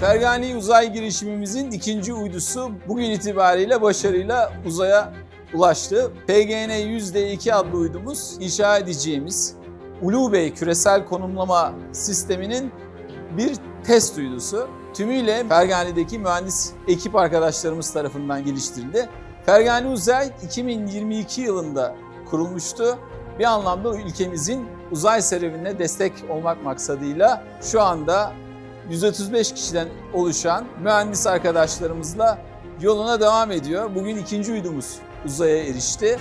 Fergani uzay girişimimizin ikinci uydusu bugün itibariyle başarıyla uzaya ulaştı. PGN 100D2 adlı uydumuz inşa edeceğimiz Ulu Bey küresel konumlama sisteminin bir test uydusu. Tümüyle Fergani'deki mühendis ekip arkadaşlarımız tarafından geliştirildi. Fergani Uzay 2022 yılında kurulmuştu. Bir anlamda ülkemizin uzay serüvenine destek olmak maksadıyla şu anda 135 kişiden oluşan mühendis arkadaşlarımızla yoluna devam ediyor. Bugün ikinci uydumuz uzaya erişti.